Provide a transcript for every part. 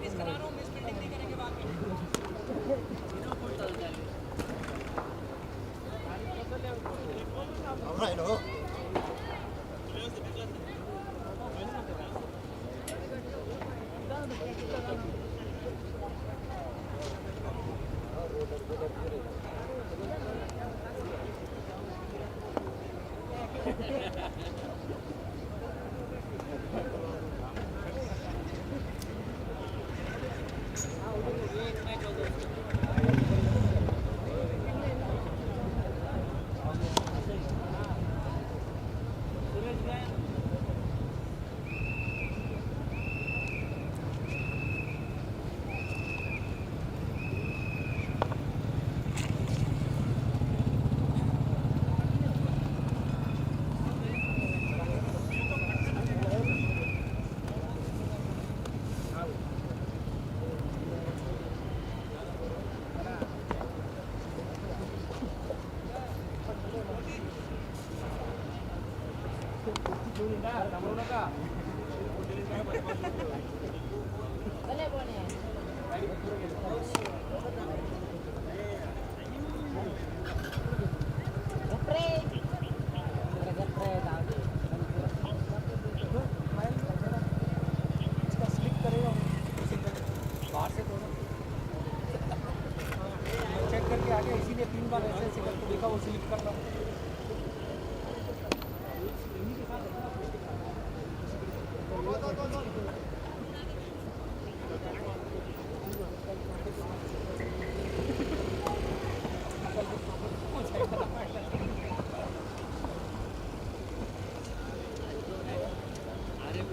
తీసుకురాను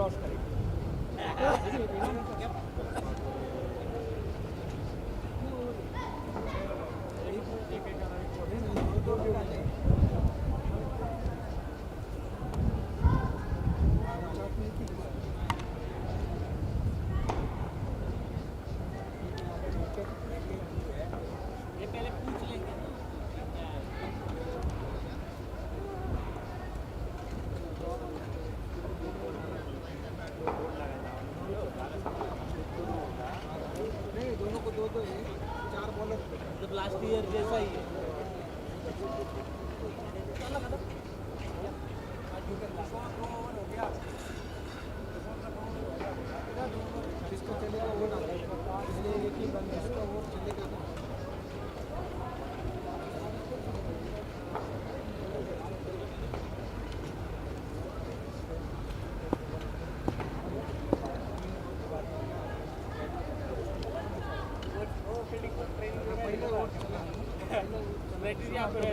number और फिर toss करेंगे ये पहले पूछ लेंगे नहीं दोनों को दो दो ही चार बॉलर मतलब लास्ट ईयर जैसा ही है हो আপনি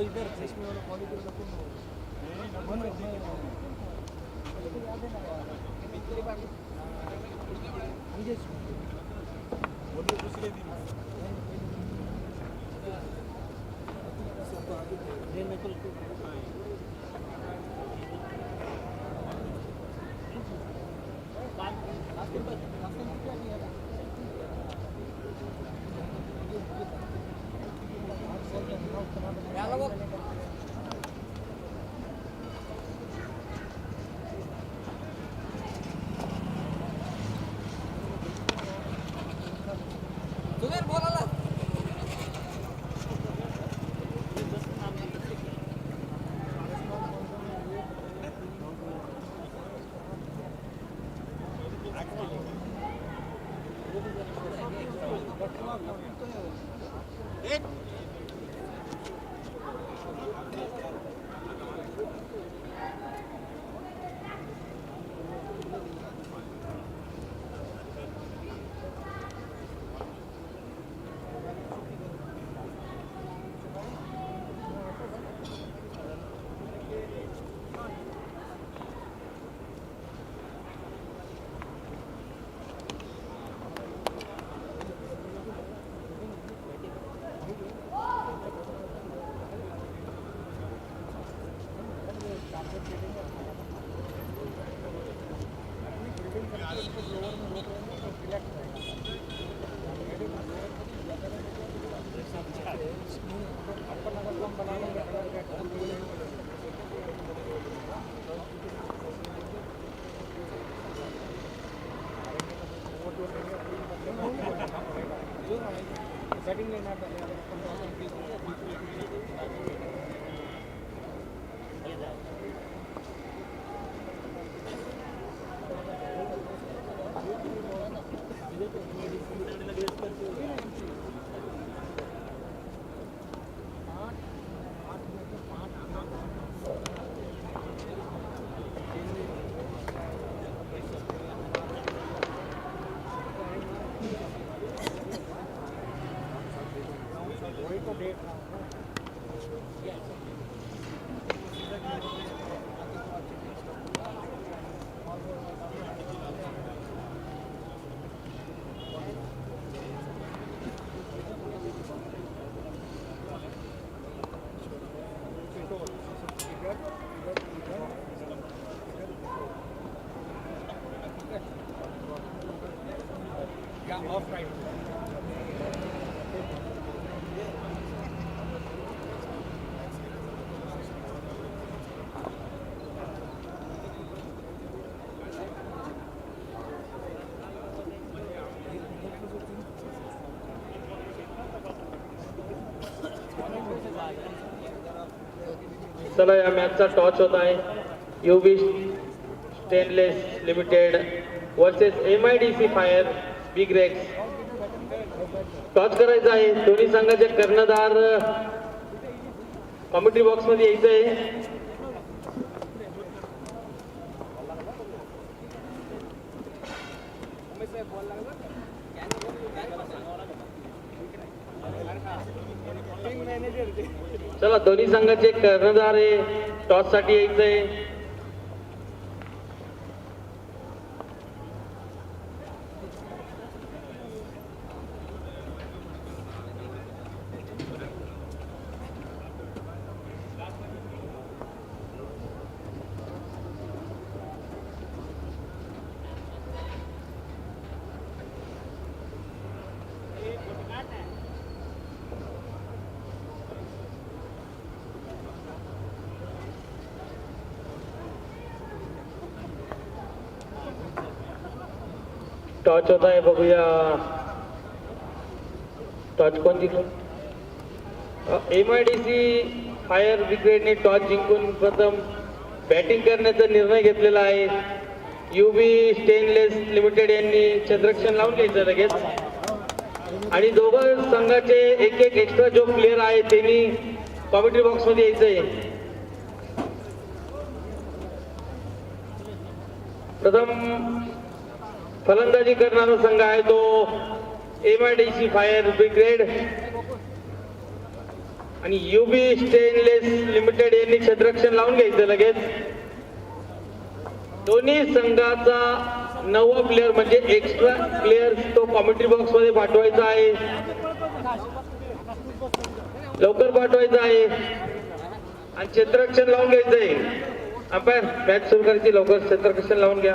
यहाँ पे दूसरा बैटिंग करवा दे दूसरा बैटिंग करवा दे वो इधर चश्मे वाला क्वालिटी चला या मॅचचा टॉच होत आहे. UB stainless limited versus M I D C fire brigade toss करायचा आहे. दोन्ही संघाचे कर्णधार कॉमेंट्री बॉक्समध्ये यायचं आहे. चला दोन्ही संघाचे कर्णधार आहे टॉससाठी यायचंय. टॉच होत आहे बघूया. टॉच कोण जिंकलं M I D C fire ब्रिगेडने toss जिंकून प्रथम बॅटिंग करण्याचा निर्णय घेतलेला आहे. यू बी स्टेनलेस लिमिटेड यांनी क्षेत्ररक्षण लावून घ्यायचं लगेच. आणि दोघं संघाचे एक एक एक्स्ट्रा जो प्लेअर आहे त्यांनी कॉमेंट्री बॉक्समध्ये यायचंय. प्रथम फलंदाजी करणारा संघ आहे तो M I D C fire brigade आणि युबी स्टेनलेस लिमिटेड यांनी क्षेत्ररक्षण लावून घ्यायचं लगेच. दोन्ही संघाचा नवा प्लेअर म्हणजे एक्स्ट्रा प्लेअर तो कॉमेंट्री बॉक्समध्ये पाठवायचा आहे. लवकर पाठवायचा आहे. आणि क्षेत्ररक्षण लावून घ्यायचंय अंपायर मॅच सुरू करायची लवकर. क्षेत्ररक्षण लावून घ्या.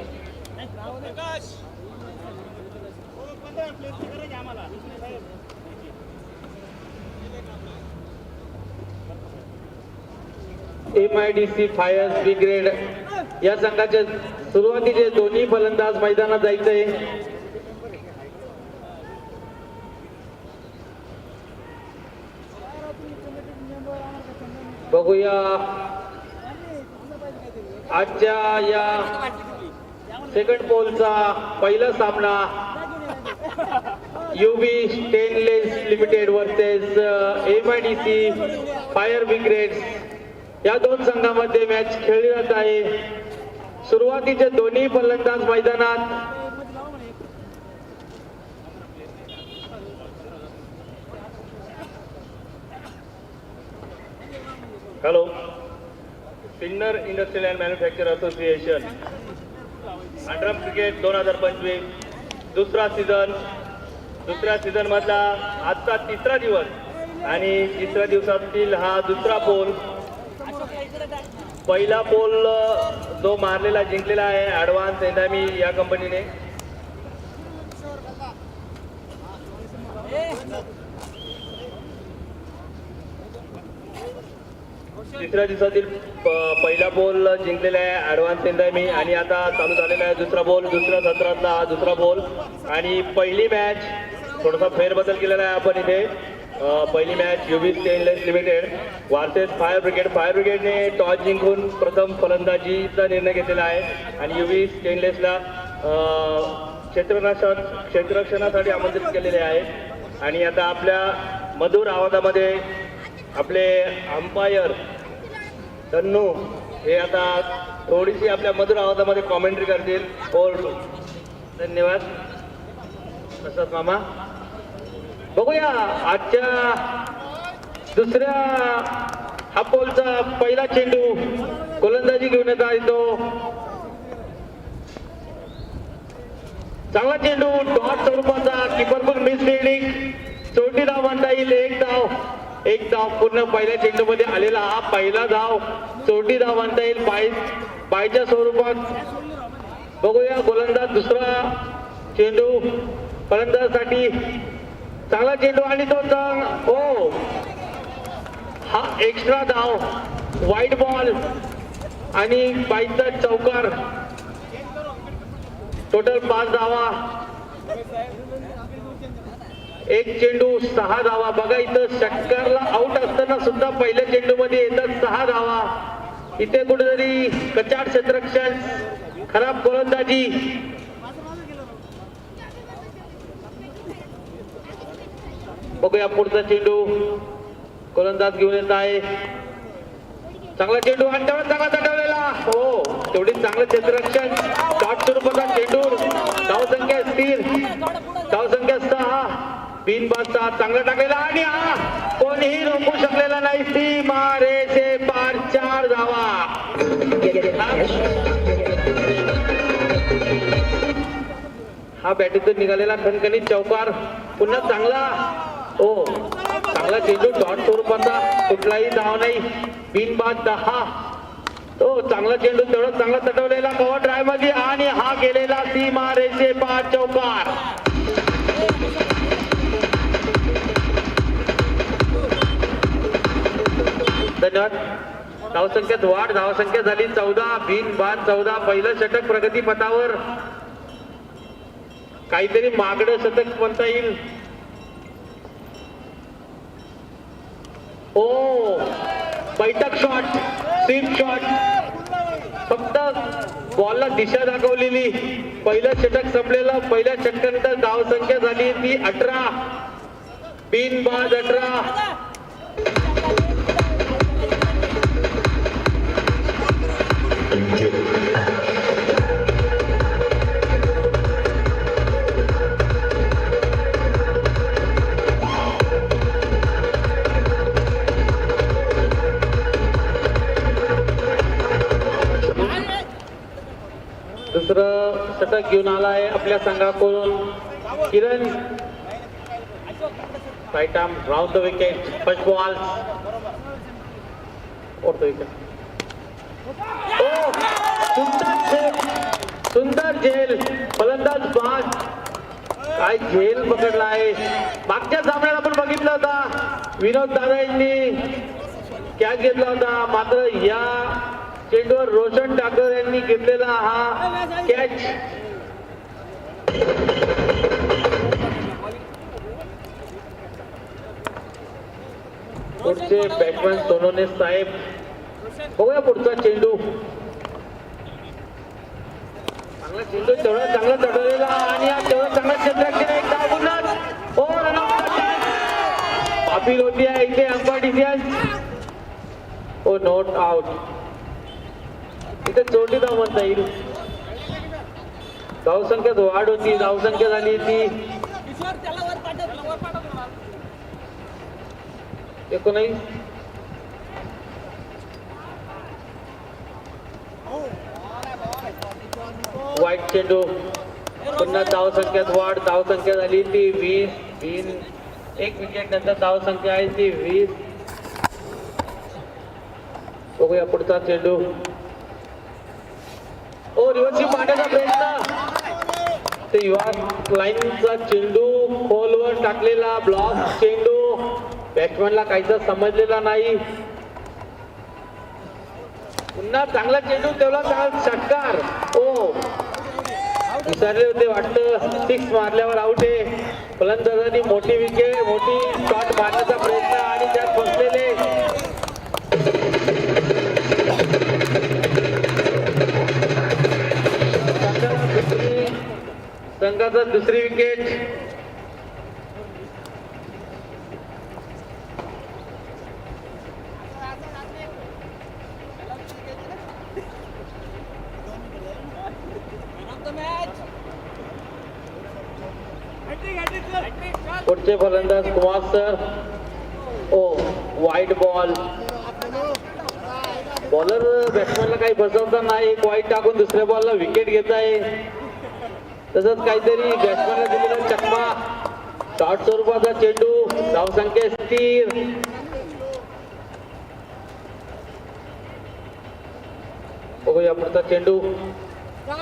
M I D C fire brigade या संघाचे सुरुवातीचे दोन्ही फलंदाज मैदानात जायचंय. बघूया. आजच्या या सेकंड पोलचा पहिला सामना UB stainless limited versus M I D C fire brigade या दोन संघामध्ये मॅच खेळली जात आहे. सुरुवातीचे दोन्ही फलंदाज मैदानात. Hello Sinnar industrial and manufacture association under cricket दोन हजार पंचवीस. दुसरा सीझन दुसऱ्या सीझन मधला आजचा तिसरा दिवस. आणि तिसऱ्या दिवसातील हा दुसरा पोल पहिला पोल जो मारलेला जिंकलेला आहे ॲडव्हान्स एंडामी या कंपनीने तिसऱ्या दिवसातील प- पहिला बॉल जिंकलेला आहे ॲडव्हान्स एंडामी आणि आता चालू झालेला आहे दुसरा बॉल दुसऱ्या सत्रातला हा दुसरा बॉल आणि पहिली मॅच थोडासा फेरबदल केलेला आहे आपण इथे. पहिली match UB stainless limited versus fire brigade fire ब्रिगेडने toss जिंकून प्रथम फलंदाजीचा निर्णय घेतलेला आहे. आणि युबी स्टेनलेसला क्षेत्रनाशा क्षेत्ररक्षणासाठी आमंत्रित केलेले आहे. आणि आता आपल्या मधुर आवाजामध्ये आपले अंपायर तन्नू हे आता थोडीशी आपल्या मधुर आवाजामध्ये कॉमेंट्री करतील. ओर धन्यवाद. तसंच मामा. बघूया आजच्या दुसऱ्या हापोलचा पहिला चेंडू गोलंदाजी घेऊन येत येतो चांगला चेंडू डॉट स्वरूपाचा किपर पण मिस रिडिंग चोटी धाव म्हणता येईल एक धाव एक धाव पूर्ण पहिल्या चेंडू मध्ये आलेला हा पहिला धाव. चोटी धाव म्हणता येईल पाय पायच्या स्वरूपात. बघूया गोलंदाज दुसरा चेंडू फलंदाजसाठी चांगला चेंडू आणि तो चांग- हो हा एक्स्ट्रा धाव वाईट बॉल आणि बाईचा चौकार. टोटल पाच धावा एक चेंडू सहा धावा बघा इथं षटकारला आउट असताना सुद्धा पहिल्या चेंडू मध्ये येतात सहा धावा इथे कुठेतरी कचाड क्षेत्रक्षण. खराब गोलंदाजी बघूया पुढचा चेंडू. गोलंदाज घेऊन येत आहे. चांगला चेंडू आणि चांगला तटवलेला हो तेवढी चांगलं क्षेत्ररक्षण शॉट स्वरूपाचा चेंडू. धाव संख्या स्थिर. धाव संख्या सहा. बिन बादचा चांगला टाकलेला आणि हा कोणीही रोखू शकलेला नाही. ती मारेचे पार चार धावा. हा बॅटीतून निघालेला खणखणीत चौकार. पुन्हा चांगला. ओ चांगला चेंडू डॉट स्वरूपाचा कुठलाही धाव नाही. बिनबाद दहा. तो चांगला चेंडू तेवढा चांगला तटवलेला कव्हर ड्रायमध्ये आणि हा गेलेला सीमा रेषे पाच चौकार. धन्यवाद. धावसंख्येत वाढ धावसंख्या झाली चौदा बिन बाद चौदा पहिलं षटक प्रगती पथावर काहीतरी मागडं शतक म्हणता येईल. ओ बैठक शॉट स्वीप शॉट फक्त बॉलला दिशा दाखवलेली. पहिलं षटक संपलेलं. पहिल्या षटकानंतर धावसंख्या झाली ती अठरा. बिन बाद अठरा दुसरं षटक घेऊन आलाय आपल्या संघाकडून. Kiran. Right arm round the wicket first ball ओढतो विकेट सुंदर झेल. फलंदाज बाद. काय झेल पकडला आहे मागच्या सामन्याला आपण बघितलं होता. विनोद दादा यांनी कॅच घेतला होता? मात्र या चेंडूवर रोशन ठाकर यांनी घेतलेला हा कॅच पुढचे बॅटमॅन सोनोने साहेब. बघूया पुढचा चेंडू. चांगला चेंडू तेवढा चांगला चढवलेला आणि हा तेवढा चांगला क्षेत्रात एक धाव पुन्हा हो पापील होती आहे इथे अंबाडिसियन ओ नॉट आउट इथे चोटी धाव म्हणता येईल धावसंख्येत वाढ होती. धावसंख्या झाली ती एकोणीस वाईट चेंडू. पुन्हा धावसंख्यात वाढ. धावसंख्या झाली ती वीस तीन एक विकेट नंतर धावसंख्या आहे ती वीस. बघूया पुढचा चेंडू. ओ रिव्हर्सिंग प्रयत्न ते युवा लाईनचा चेंडू खोलवर टाकलेला ब्लॉक चेंडू. बॅट्समॅनला काहीच समजलेला नाही. पुन्हा चांगला चेंडू तेवढा चांगला षटकार. ओ विसरले होते वाटतं. सिक्स मारल्यावर आउट आहे. फलंदाजांनी मोठी विकेट मोठी शॉट मारण्याचा प्रयत्न आणि संघाचा दुसरी विकेट पुढचे फलंदाज कुमार सर. ओ वाईट बॉल बॉलर बॅट्समॅनला काही बसवता नाही. एक वाईट टाकून दुसऱ्या बॉलला विकेट घेत आहे तसंच काहीतरी बॅट्समॅनला दिलेला चकमा शॉर्ट स्वरूपाचा चेंडू धावसंख्या स्थिर. बघूया पुढचा चेंडू.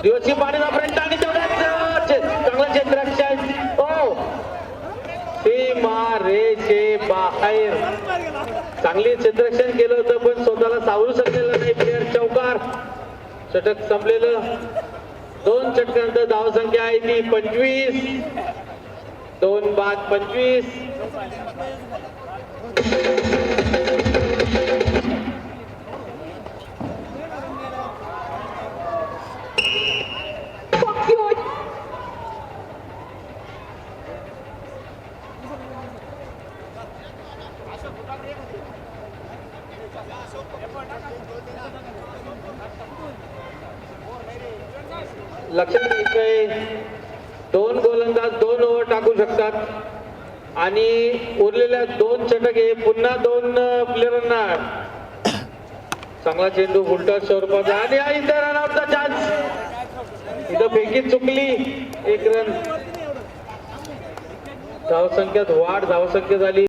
दिवशी पाणी वापर्यंत आणि चांगला क्षेत्ररक्षण ओ हो. सीमा रेषे बाहेर. चांगली क्षेत्ररक्षण केलं होतं पण स्वतःला सावरू शकलेलं नाही. प्लेअर चौकार. षटक संपलेलं. दोन षटकानंतर धावसंख्या आहे ती पंचवीस. दोन बाद पंचवीस लक्षात घ्यायचंय दोन गोलंदाज दोन ओव्हर टाकू शकतात आणि उरलेल्या दोन पुन्हा दोन प्लेअरांना चांगला चेंडू उलटा स्वरूपाचा. आणि इथे रनआउटचा चान्स इथं फेकी चुकली एक रन धावसंख्यात वाढ धावसंख्या झाली.